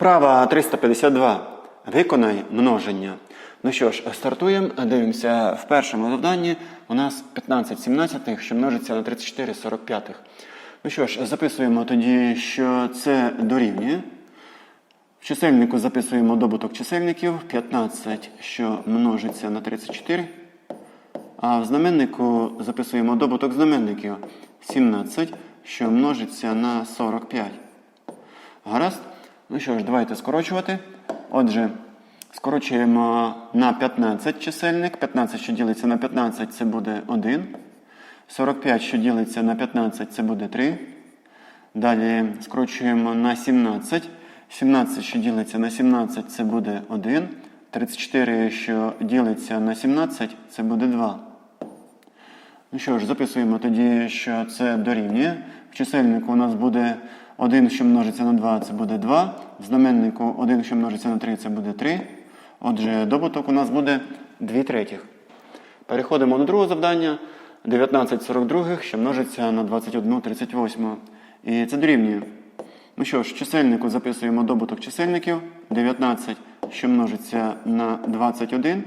Вправа 352. Виконай множення. Ну що ж, стартуємо. Дивимося в першому завданні. У нас 15 17, що множиться на 34 45. Ну що ж, записуємо тоді, що це дорівнює. В чисельнику записуємо добуток чисельників 15, що множиться на 34. А в знаменнику записуємо добуток знаменників 17, що множиться на 45. Гаразд? Ну що ж, давайте скорочувати. Отже, скорочуємо на 15 чисельник. 15, що ділиться на 15, це буде 1. 45, що ділиться на 15, це буде 3. Далі скорочуємо на 17. 17, що ділиться на 17, це буде 1. 34, що ділиться на 17, це буде 2. Ну що ж, записуємо тоді, що це дорівнює. В чисельнику у нас буде 1, що множиться на 2, це буде 2. В знаменнику 1, що множиться на 3, це буде 3. Отже, добуток у нас буде 2 третіх. Переходимо до другого завдання. 19 42, що множиться на 21 38. І це дорівнює. Ну що ж, чисельнику записуємо добуток чисельників. 19, що множиться на 21.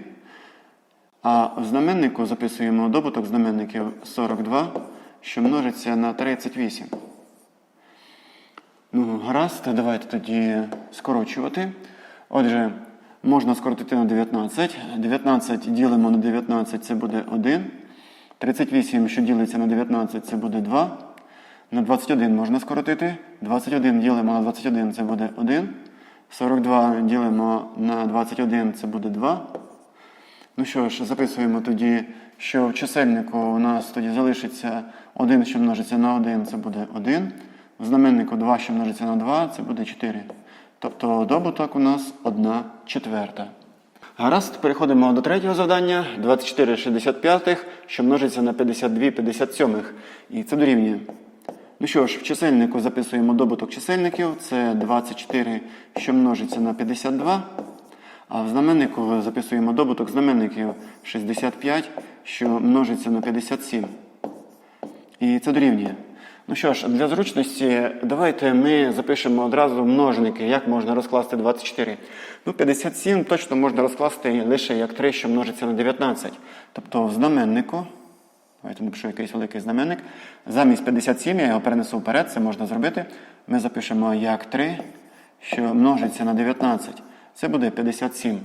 А в знаменнику записуємо добуток знаменників 42, що множиться на 38. Ну, гаразд, давайте тоді скорочувати. Отже, можна скоротити на 19. 19 ділимо на 19, це буде 1. 38, що ділиться на 19, це буде 2. На 21 можна скоротити. 21 ділимо на 21, це буде 1. 42 ділимо на 21, це буде 2. Ну що ж, записуємо тоді, що в чисельнику у нас тоді залишиться 1, що множиться на 1, це буде 1. В знаменнику 2, що множиться на 2, це буде 4. Тобто добуток у нас 1 четверта. Гаразд, переходимо до третього завдання. 24 65, що множиться на 52 57. І це дорівнює. Ну що ж, в чисельнику записуємо добуток чисельників. Це 24, що множиться на 52. А в знаменнику записуємо добуток знаменників 65, що множиться на 57. І це дорівнює. Ну що ж, для зручності, давайте ми запишемо одразу множники, як можна розкласти 24. Ну, 57 точно можна розкласти лише як 3, що множиться на 19. Тобто в знаменнику, давайте напишу якийсь великий знаменник, замість 57 я його перенесу вперед, це можна зробити. Ми запишемо як 3, що множиться на 19. Це буде 57.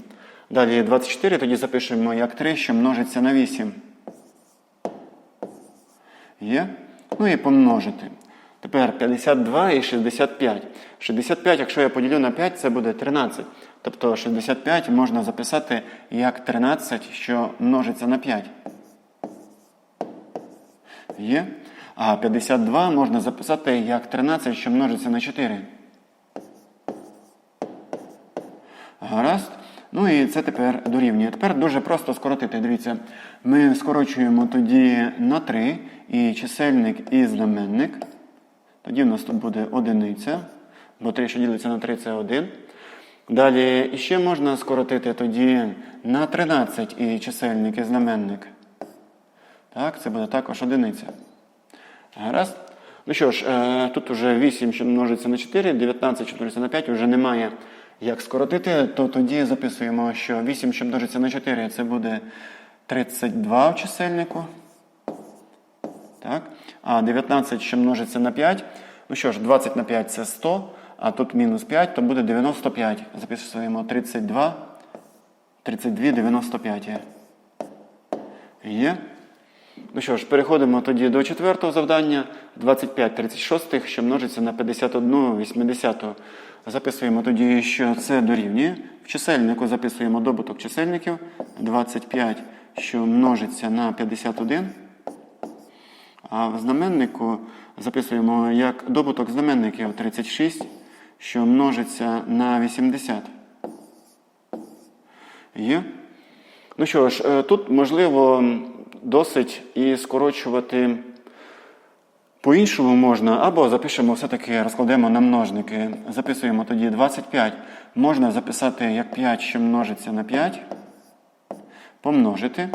Далі 24 тоді запишемо як 3, що множиться на 8. Є? Ну і помножити. Тепер 52 і 65. 65, якщо я поділю на 5, це буде 13. Тобто 65 можна записати як 13, що множиться на 5. Є? А 52 можна записати як 13, що множиться на 4. Гаразд. Ну і це тепер дорівнює. Тепер дуже просто скоротити. Дивіться, ми скорочуємо тоді на 3 і чисельник і знаменник. Тоді в нас тут буде одиниця, бо 3, що ділиться на 3, це 1. Далі ще можна скоротити тоді на 13 і чисельник і знаменник. Так, це буде також одиниця. Гаразд. Ну що ж, е, тут вже 8, що множиться на 4, 19, що множиться на 5, вже немає як скоротити, то тоді записуємо, що 8, що множиться на 4, це буде 32 в чисельнику. Так? А 19, що множиться на 5. Ну що ж, 20 на 5 це 100, а тут мінус 5, то буде 95. Записуємо 32, 32, 95. Є. Ну що ж, переходимо тоді до четвертого завдання. 25 36, що множиться на 51 80. Записуємо тоді, що це дорівнює. В чисельнику записуємо добуток чисельників. 25, що множиться на 51. А в знаменнику записуємо як добуток знаменників 36, що множиться на 80. Є? Ну що ж, е, тут можливо досить і скорочувати по-іншому можна, або запишемо все-таки, розкладемо на множники. Записуємо тоді 25. Можна записати як 5, що множиться на 5. Помножити.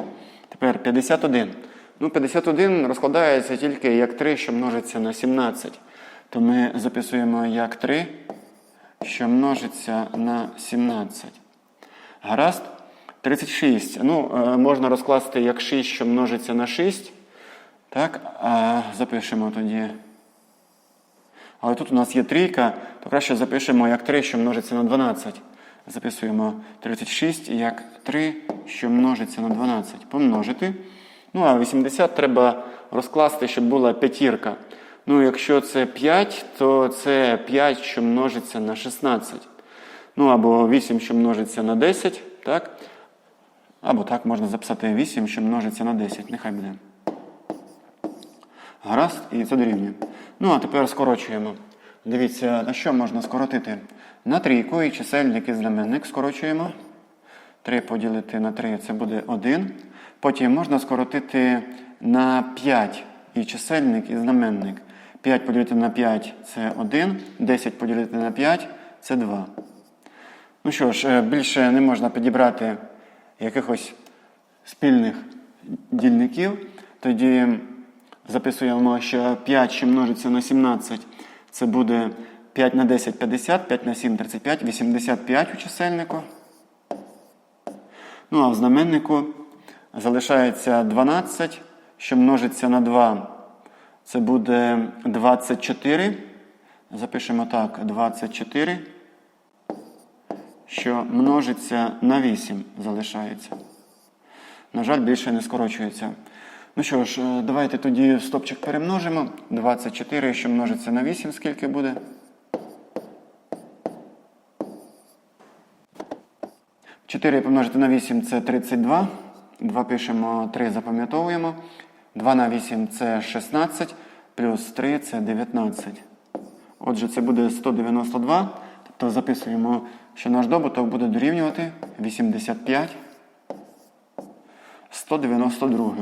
Тепер 51. Ну, 51 розкладається тільки як 3, що множиться на 17. То ми записуємо як 3, що множиться на 17. Гаразд? 36. Ну, е, можна розкласти як 6, що множиться на 6. Так, а запишемо тоді. Але тут у нас є трійка, то краще запишемо як 3, що множиться на 12. Записуємо 36 як 3, що множиться на 12. Помножити. Ну, а 80 треба розкласти, щоб була п'ятірка. Ну, якщо це 5, то це 5, що множиться на 16. Ну, або 8, що множиться на 10, так? Або так можна записати 8, що множиться на 10. Нехай буде. Гаразд, і це дорівнює. Ну, а тепер скорочуємо. Дивіться, на що можна скоротити? На трійку і чисельник і знаменник скорочуємо. 3 поділити на 3 це буде 1. Потім можна скоротити на 5 і чисельник і знаменник. 5 поділити на 5 це 1. 10 поділити на 5 це 2. Ну що ж, е, більше не можна підібрати якихось спільних дільників. Тоді записуємо, що 5, що множиться на 17, це буде 5 на 10 50, 5 на 7 35, 85 у чисельнику. Ну а в знаменнику залишається 12, що множиться на 2. Це буде 24. Запишемо так, 24 що множиться на 8 залишається. На жаль, більше не скорочується. Ну що ж, е, давайте тоді стопчик перемножимо. 24, що множиться на 8, скільки буде? Чотири помножити на 8 це 32. 2 пишемо, 3 запам'ятовуємо. 2 на 8 це 16, плюс 3 це 19. Отже, це буде 192. Тобто записуємо, що наш добуток буде дорівнювати 85 192.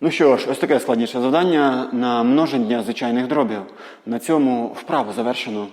Ну що ж, ось таке складніше завдання на множення звичайних дробів. На цьому вправу завершено.